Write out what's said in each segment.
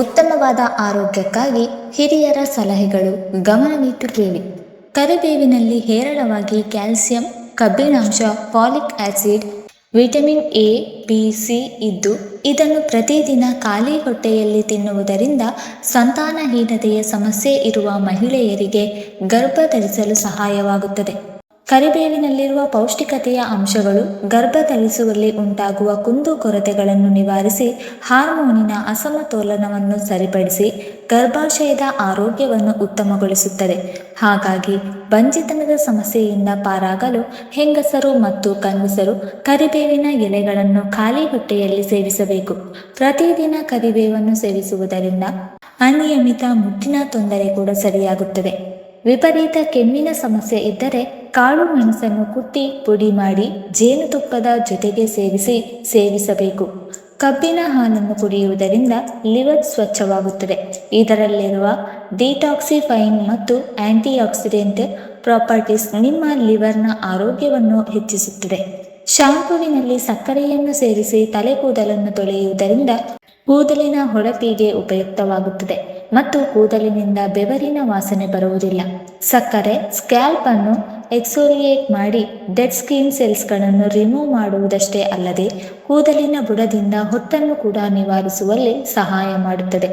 ಉತ್ತಮವಾದ ಆರೋಗ್ಯಕ್ಕಾಗಿ ಹಿರಿಯರ ಸಲಹೆಗಳು ಗಮನವಿಟ್ಟು ಕೇಳಿ ಕರಿಬೇವಿನಲ್ಲಿ ಹೇರಳವಾಗಿ ಕ್ಯಾಲ್ಸಿಯಂ, ಕಬ್ಬಿಣಾಂಶ, folic acid, vitamin A, B, C ಇದ್ದು, ಇದನ್ನು ಪ್ರತಿದಿನ ಖಾಲಿ ಹೊಟ್ಟೆಯಲ್ಲಿ ತಿನ್ನುವುದರಿಂದ ಸಂತಾನಹೀನತೆಯ ಸಮಸ್ಯೆ ಇರುವ ಮಹಿಳೆಯರಿಗೆ ಗರ್ಭ ಧರಿಸಲು ಸಹಾಯವಾಗುತ್ತದೆ. ಕರಿಬೇವಿನಲ್ಲಿರುವ ಪೌಷ್ಟಿಕತೆಯ ಅಂಶಗಳು ಗರ್ಭ ಧರಿಸುವಲ್ಲಿ ಉಂಟಾಗುವ ಕುಂದು ಕೊರತೆಗಳನ್ನು ನಿವಾರಿಸಿ ಹಾರ್ಮೋನಿನ ಅಸಮತೋಲನವನ್ನು ಸರಿಪಡಿಸಿ ಗರ್ಭಾಶಯದ ಆರೋಗ್ಯವನ್ನು ಉತ್ತಮಗೊಳಿಸುತ್ತದೆ. ಹಾಗಾಗಿ ಬಂಜಿತನದ ಸಮಸ್ಯೆಯಿಂದ ಪಾರಾಗಲು ಹೆಂಗಸರು ಮತ್ತು ಕಂಗಸರು ಕರಿಬೇವಿನ ಎಲೆಗಳನ್ನು ಖಾಲಿ ಹೊಟ್ಟೆಯಲ್ಲಿ ಸೇವಿಸಬೇಕು. ಪ್ರತಿದಿನ ಕರಿಬೇವನ್ನು ಸೇವಿಸುವುದರಿಂದ ಅನಿಯಮಿತ ಮುಟ್ಟಿನ ತೊಂದರೆ ಕೂಡ ಸರಿಯಾಗುತ್ತದೆ. ವಿಪರೀತ ಕೆಮ್ಮಿನ ಸಮಸ್ಯೆ ಇದ್ದರೆ ಕಾಳು ಮೆಣಸನ್ನು ಕುಟ್ಟಿ ಪುಡಿ ಮಾಡಿ ಜೇನುತುಪ್ಪದ ಜೊತೆಗೆ ಸೇರಿಸಿ ಸೇವಿಸಬೇಕು. ಕಬ್ಬಿನ ಹಾಲನ್ನು ಕುಡಿಯುವುದರಿಂದ ಲಿವರ್ ಸ್ವಚ್ಛವಾಗುತ್ತದೆ. ಇದರಲ್ಲಿರುವ ಡಿಟಾಕ್ಸಿಫೈನ್ ಮತ್ತು ಆಂಟಿಆಕ್ಸಿಡೆಂಟ್ ಪ್ರಾಪರ್ಟೀಸ್ ನಿಮ್ಮ ಲಿವರ್ನ ಆರೋಗ್ಯವನ್ನು ಹೆಚ್ಚಿಸುತ್ತದೆ. ಶಾಂಪುವಿನಲ್ಲಿ ಸಕ್ಕರೆಯನ್ನು ಸೇರಿಸಿ ತಲೆ ಕೂದಲನ್ನು ತೊಳೆಯುವುದರಿಂದ ಕೂದಲಿನ ಹೊಳಪಿಗೆ ಉಪಯುಕ್ತವಾಗುತ್ತದೆ ಮತ್ತು ಕೂದಲಿನಿಂದ ಬೆವರಿನ ವಾಸನೆ ಬರುವುದಿಲ್ಲ. ಸಕ್ಕರೆ, ಸ್ಕ್ಯಾಲ್ಪ್ ಅನ್ನು ಎಕ್ಸೋರಿಯೇಟ್ ಮಾಡಿ ಡೆಡ್ ಸ್ಕಿನ್ ಸೆಲ್ಸ್ಗಳನ್ನು ರಿಮೂವ್ ಮಾಡುವುದಷ್ಟೇ ಅಲ್ಲದೆ ಕೂದಲಿನ ಬುಡದಿಂದ ಹೊಟ್ಟನ್ನು ಕೂಡ ನಿವಾರಿಸುವಲ್ಲಿ ಸಹಾಯ ಮಾಡುತ್ತದೆ.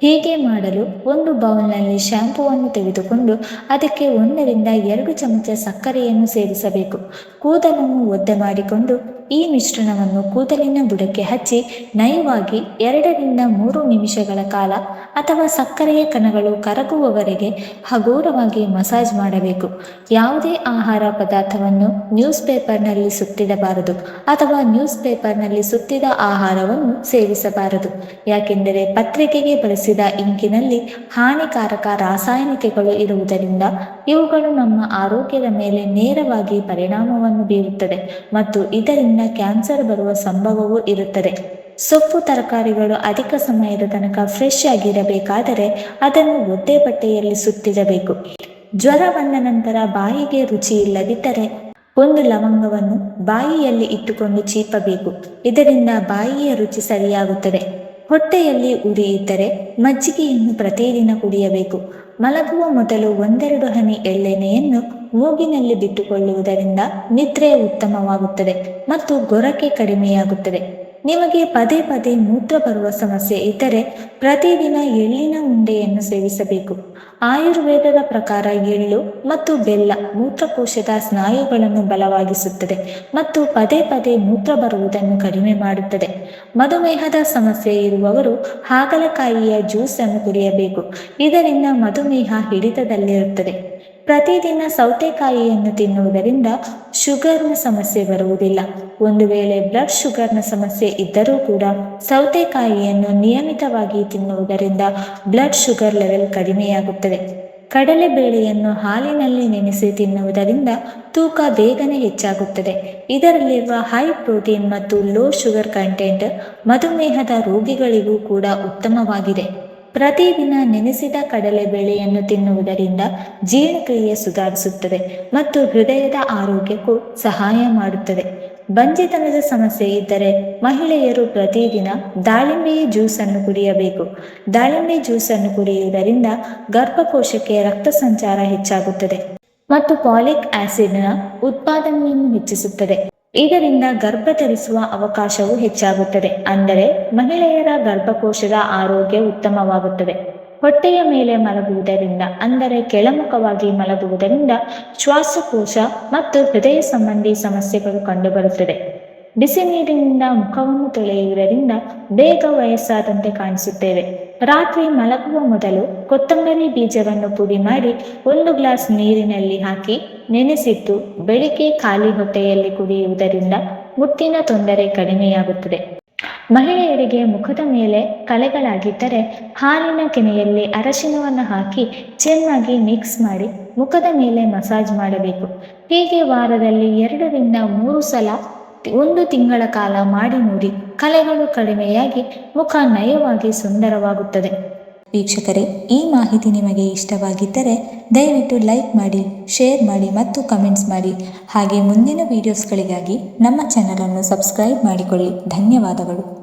ಹೀಗೆ ಮಾಡಲು ಒಂದು ಬೌಲ್ನಲ್ಲಿ ಶ್ಯಾಂಪೂವನ್ನು ತೆಗೆದುಕೊಂಡು ಅದಕ್ಕೆ ಒಂದರಿಂದ ಎರಡು ಚಮಚ ಸಕ್ಕರೆಯನ್ನು ಸೇರಿಸಬೇಕು. ಕೂದಲನ್ನು ಒದ್ದೆ ಮಾಡಿಕೊಂಡು ಈ ಮಿಶ್ರಣವನ್ನು ಕೂದಲಿನ ಬುಡಕ್ಕೆ ಹಚ್ಚಿ ನಯವಾಗಿ ಎರಡರಿಂದ ಮೂರು ನಿಮಿಷಗಳ ಕಾಲ ಅಥವಾ ಸಕ್ಕರೆಯ ಕಣಗಳು ಕರಗುವವರೆಗೆ ಹಗೂರವಾಗಿ ಮಸಾಜ್ ಮಾಡಬೇಕು. ಯಾವುದೇ ಆಹಾರ ಪದಾರ್ಥವನ್ನು ನ್ಯೂಸ್ ಪೇಪರ್ನಲ್ಲಿ ಸುತ್ತಿಡಬಾರದು ಅಥವಾ ನ್ಯೂಸ್ ಪೇಪರ್ನಲ್ಲಿ ಸುತ್ತಿದ ಆಹಾರವನ್ನು ಸೇವಿಸಬಾರದು. ಯಾಕೆಂದರೆ ಪತ್ರಿಕೆಗೆ ಬಳಸಿದ ಇಂಕಿನಲ್ಲಿ ಹಾನಿಕಾರಕ ರಾಸಾಯನಿಕಗಳು ಇರುವುದರಿಂದ ಇವುಗಳು ನಮ್ಮ ಆರೋಗ್ಯದ ಮೇಲೆ ನೇರವಾಗಿ ಪರಿಣಾಮವನ್ನು ಬೀರುತ್ತದೆ ಮತ್ತು ಇದರಿಂದ ಕ್ಯಾನ್ಸರ್ ಬರುವ ಸಂಭವವೂ ಇರುತ್ತದೆ. ಸೊಪ್ಪು ತರಕಾರಿಗಳು ಅಧಿಕ ಸಮಯದ ತನಕ ಫ್ರೆಶ್ ಆಗಿರಬೇಕಾದರೆ ಅದನ್ನು ಒದ್ದೆ ಬಟ್ಟೆಯಲ್ಲಿ ಸುತ್ತಿರಬೇಕು. ಜ್ವರ ಬಂದ ನಂತರ ಬಾಯಿಗೆ ರುಚಿ ಇಲ್ಲದಿದ್ದರೆ ಒಂದು ಲವಂಗವನ್ನು ಬಾಯಿಯಲ್ಲಿ ಇಟ್ಟುಕೊಂಡು ಚೀಪಬೇಕು. ಇದರಿಂದ ಬಾಯಿಯ ರುಚಿ ಸರಿಯಾಗುತ್ತದೆ. ಹೊಟ್ಟೆಯಲ್ಲಿ ಉರಿ ಇದ್ದರೆ ಮಜ್ಜಿಗೆಯನ್ನು ಪ್ರತಿದಿನ ಕುಡಿಯಬೇಕು. ಮಲಗುವ ಮೊದಲು ಒಂದೆರಡು ಹನಿ ಎಳ್ಳೆಣ್ಣೆಯನ್ನು ಮೂಗಿನಲ್ಲಿ ಬಿಟ್ಟುಕೊಳ್ಳುವುದರಿಂದ ನಿದ್ರೆ ಉತ್ತಮವಾಗುತ್ತದೆ ಮತ್ತು ಗೊರಕೆ ಕಡಿಮೆಯಾಗುತ್ತದೆ. ನಿಮಗೆ ಪದೇ ಪದೇ ಮೂತ್ರ ಬರುವ ಸಮಸ್ಯೆ ಇದ್ದರೆ ಪ್ರತಿದಿನ ಎಳ್ಳಿನ ಉಂಡೆಯನ್ನು ಸೇವಿಸಬೇಕು. ಆಯುರ್ವೇದದ ಪ್ರಕಾರ ಎಳ್ಳು ಮತ್ತು ಬೆಲ್ಲ ಮೂತ್ರಕೋಶದ ಸ್ನಾಯುಗಳನ್ನು ಬಲವಾಗಿಸುತ್ತದೆ ಮತ್ತು ಪದೇ ಪದೇ ಮೂತ್ರ ಬರುವುದನ್ನು ಕಡಿಮೆ ಮಾಡುತ್ತದೆ. ಮಧುಮೇಹದ ಸಮಸ್ಯೆ ಇರುವವರು ಹಾಗಲಕಾಯಿಯ ಜ್ಯೂಸ್ ಅನ್ನು ಕುಡಿಯಬೇಕು. ಇದರಿಂದ ಮಧುಮೇಹ ಹಿಡಿತದಲ್ಲಿರುತ್ತದೆ. ಪ್ರತಿದಿನ ಸೌತೆಕಾಯಿಯನ್ನು ತಿನ್ನುವುದರಿಂದ ಶುಗರ್ನ ಸಮಸ್ಯೆ ಬರುವುದಿಲ್ಲ. ಒಂದು ವೇಳೆ ಬ್ಲಡ್ ಶುಗರ್ನ ಸಮಸ್ಯೆ ಇದ್ದರೂ ಕೂಡ ಸೌತೆಕಾಯಿಯನ್ನು ನಿಯಮಿತವಾಗಿ ತಿನ್ನುವುದರಿಂದ ಬ್ಲಡ್ ಶುಗರ್ ಲೆವೆಲ್ ಕಡಿಮೆಯಾಗುತ್ತದೆ. ಕಡಲೆಬೇಳೆಯನ್ನು ಹಾಲಿನಲ್ಲಿ ನೆನೆಸಿ ತಿನ್ನುವುದರಿಂದ ತೂಕ ಬೇಗನೆ ಹೆಚ್ಚಾಗುತ್ತದೆ. ಇದರಲ್ಲಿರುವ ಹೈ ಪ್ರೋಟೀನ್ ಮತ್ತು ಲೋ ಶುಗರ್ ಕಂಟೆಂಟ್ ಮಧುಮೇಹದ ರೋಗಿಗಳಿಗೂ ಕೂಡ ಉತ್ತಮವಾಗಿದೆ. ಪ್ರತಿದಿನ ನೆನೆಸಿದ ಕಡಲೆಬೇಳೆಯನ್ನು ತಿನ್ನುವುದರಿಂದ ಜೀರ್ಣಕ್ರಿಯೆ ಸುಧಾರಿಸುತ್ತದೆ ಮತ್ತು ಹೃದಯದ ಆರೋಗ್ಯಕ್ಕೂ ಸಹಾಯ ಮಾಡುತ್ತದೆ. ಬಂಜಿತನದ ಸಮಸ್ಯೆ ಇದ್ದರೆ ಮಹಿಳೆಯರು ಪ್ರತಿದಿನ ದಾಳಿಂಬೆಯ ಜ್ಯೂಸನ್ನು ಕುಡಿಯಬೇಕು. ದಾಳಿಂಬೆ ಜ್ಯೂಸನ್ನು ಕುಡಿಯುವುದರಿಂದ ಗರ್ಭಕೋಶಕ್ಕೆ ರಕ್ತ ಸಂಚಾರ ಹೆಚ್ಚಾಗುತ್ತದೆ ಮತ್ತು ಪಾಲಿಕ್ ಆಸಿಡ್ನ ಉತ್ಪಾದನೆಯನ್ನು ಹೆಚ್ಚಿಸುತ್ತದೆ. ಇದರಿಂದ ಗರ್ಭ ಧರಿಸುವ ಅವಕಾಶವು ಹೆಚ್ಚಾಗುತ್ತದೆ. ಅಂದರೆ ಮಹಿಳೆಯರ ಗರ್ಭಕೋಶದ ಆರೋಗ್ಯ ಉತ್ತಮವಾಗುತ್ತದೆ. ಹೊಟ್ಟೆಯ ಮೇಲೆ ಮಲಗುವುದರಿಂದ, ಅಂದರೆ ಕೆಳಮುಖವಾಗಿ ಮಲಗುವುದರಿಂದ ಶ್ವಾಸಕೋಶ ಮತ್ತು ಹೃದಯ ಸಂಬಂಧಿ ಸಮಸ್ಯೆಗಳು ಕಂಡುಬರುತ್ತದೆ. ಬಿಸಿ ನೀರಿನಿಂದ ಮುಖವನ್ನು ತೊಳೆಯುವುದರಿಂದ ಬೇಗ ವಯಸ್ಸಾದಂತೆ ಕಾಣಿಸುತ್ತೇವೆ. ರಾತ್ರಿ ಮಲಗುವ ಮೊದಲು ಕೊತ್ತಂಬರಿ ಬೀಜವನ್ನು ಪುಡಿ ಮಾಡಿ ಒಂದು ಗ್ಲಾಸ್ ನೀರಿನಲ್ಲಿ ಹಾಕಿ ನೆನೆಸಿಟ್ಟು ಬೆಳಿಗ್ಗೆ ಖಾಲಿ ಹೊಟ್ಟೆಯಲ್ಲಿ ಕುಡಿಯುವುದರಿಂದ ಮುಟ್ಟಿನ ತೊಂದರೆ ಕಡಿಮೆಯಾಗುತ್ತದೆ. ಮಹಿಳೆಯರಿಗೆ ಮುಖದ ಮೇಲೆ ಕಲೆಗಳಾಗಿದ್ದರೆ ಹಾಲಿನ ಕೆನೆಯಲ್ಲಿ ಅರಶಿನವನ್ನು ಹಾಕಿ ಚೆನ್ನಾಗಿ ಮಿಕ್ಸ್ ಮಾಡಿ ಮುಖದ ಮೇಲೆ ಮಸಾಜ್ ಮಾಡಬೇಕು. ಹೀಗೆ ವಾರದಲ್ಲಿ ಎರಡರಿಂದ ಮೂರು ಸಲ ಒಂದು ತಿಂಗಳ ಕಾಲ ಮಾಡಿ ನೋಡಿ, ಕಲೆಗಳು ಕಡಿಮೆಯಾಗಿ ಮುಖ ನಯವಾಗಿ ಸುಂದರವಾಗುತ್ತದೆ. ವೀಕ್ಷಕರೇ, ಈ ಮಾಹಿತಿ ನಿಮಗೆ ಇಷ್ಟವಾಗಿದ್ದರೆ ದಯವಿಟ್ಟು ಲೈಕ್ ಮಾಡಿ, ಶೇರ್ ಮಾಡಿ ಮತ್ತು ಕಮೆಂಟ್ಸ್ ಮಾಡಿ. ಹಾಗೆ ಮುಂದಿನ ವೀಡಿಯೋಸ್ಗಳಿಗಾಗಿ ನಮ್ಮ ಚಾನಲನ್ನು ಸಬ್ಸ್ಕ್ರೈಬ್ ಮಾಡಿಕೊಳ್ಳಿ. ಧನ್ಯವಾದಗಳು.